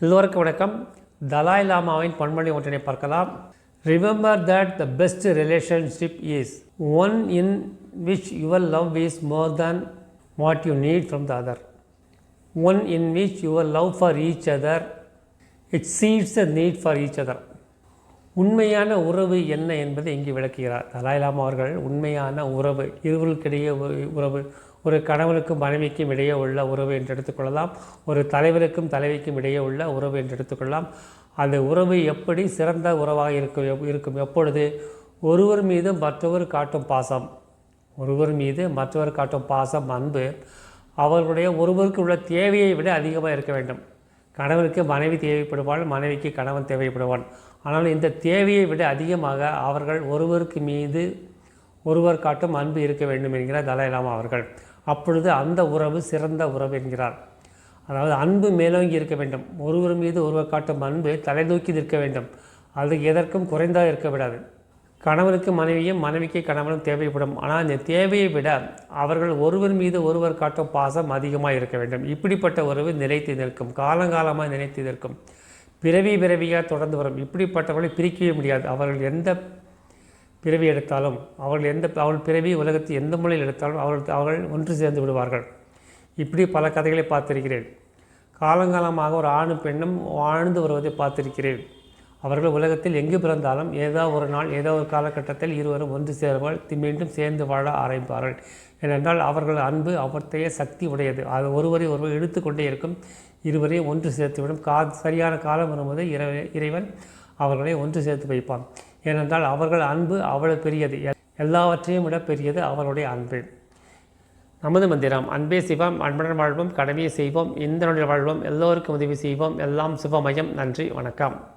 எல்லோருக்கும் வணக்கம். தலாய் லாமாவின் பன்மொழி ஒன்றினை பார்க்கலாம். Remember that the best relationship is one in which your love is more than what you need from the other one in which your love for each other exceeds the need for each other உண்மையான உறவு என்ன என்பதை இங்கு விளக்குகிறார். தலாய் அவர்கள் உண்மையான உறவு இருவருக்கிடையே உறவு ஒரு கணவனுக்கும் மனைவிக்கும் இடையே உள்ள உறவு என்று எடுத்துக்கொள்ளலாம் ஒரு தலைவருக்கும் தலைவிக்கும் இடையே உள்ள உறவு என்று எடுத்துக்கொள்ளலாம் அந்த உறவு எப்படி சிறந்த உறவாக இருக்கும் எப்- இருக்கும்? எப்பொழுது? ஒருவர் மீது மற்றவர் காட்டும் பாசம். ஒருவர் மீது மற்றவர் காட்டும் பாசம் அன்பு. அவர்களுடைய ஒருவருக்கு உள்ள தேவையை விட அதிகமாக இருக்க வேண்டும். கணவனுக்கு மனைவி தேவைப்படுவாள் மனைவிக்கு கணவன் தேவைப்படுவான். ஆனால் இந்த தேவையை விட அதிகமாக அவர்கள் ஒருவருக்கு மீது ஒருவர் காட்டும் அன்பு இருக்க வேண்டும் என்கிறார் தலாய் அவர்கள். அப்பொழுது அந்த உறவு சிறந்த உறவு என்கிறார். அதாவது அன்பு மேலோங்கி இருக்க வேண்டும். ஒருவர் மீது ஒருவர் காட்டும் அன்பு தலைதூக்கி நிற்க வேண்டும். அது எதற்கும் குறைந்தாக இருக்க விடாது. கணவனுக்கு மனைவியும் மனைவிக்கு கணவனும் தேவைப்படும். ஆனால் இந்த தேவையை விட அவர்கள் ஒருவர் மீது ஒருவர் காட்டும் பாசம் அதிகமாக இருக்க வேண்டும். இப்படிப்பட்ட உறவு நிலைத்து நிற்கும். காலங்காலமாக நிலைத்து நிற்கும். பிறவி பிறவியாக தொடர்ந்து வரும். இப்படிப்பட்டவர்களை பிரிக்கவே முடியாது. அவர்கள் எந்த பிறவி எடுத்தாலும் அவர்கள் எந்த அவர்கள் பிறவி உலகத்தில் எந்த மொழியில் எடுத்தாலும் அவர்கள் அவர்கள் ஒன்று சேர்ந்து விடுவார்கள். இப்படி பல கதைகளை பார்த்திருக்கிறேன். காலங்காலமாக ஒரு ஆணும் பெண்ணும் வாழ்ந்து வருவதை பார்த்திருக்கிறேன். அவர்கள் உலகத்தில் எங்கு பிறந்தாலும் ஏதோ ஒரு நாள் ஏதோ ஒரு காலகட்டத்தில் இருவரும் ஒன்று சேர்வால் மீண்டும் சேர்ந்து வாழ ஆரம்பிப்பார்கள். ஏனென்றால் அவர்கள் அன்பு அவர்த்தைய சக்தி உடையது. அது ஒருவரை ஒருவர் இழுத்து கொண்டே இருக்கும். இருவரையும் ஒன்று சேர்த்துவிடும் கா சரியான காலம் வரும்போது இறை இறைவன் அவர்களை ஒன்று சேர்த்து வைப்பான். ஏனென்றால் அவர்கள் அன்பு அவ்வளவு பெரியது. எ- எல்லாவற்றையும் விட பெரியது அவர்களுடைய அன்பு. நமது மந்திரம் அன்பே சிவம் அன்புடன் வாழ்வோம் கடமையை செய்வோம் இந்தனுடைய வாழ்வோம் எல்லோருக்கும் உதவி செய்வோம். எல்லாம் சிவமயம் நன்றி வணக்கம்.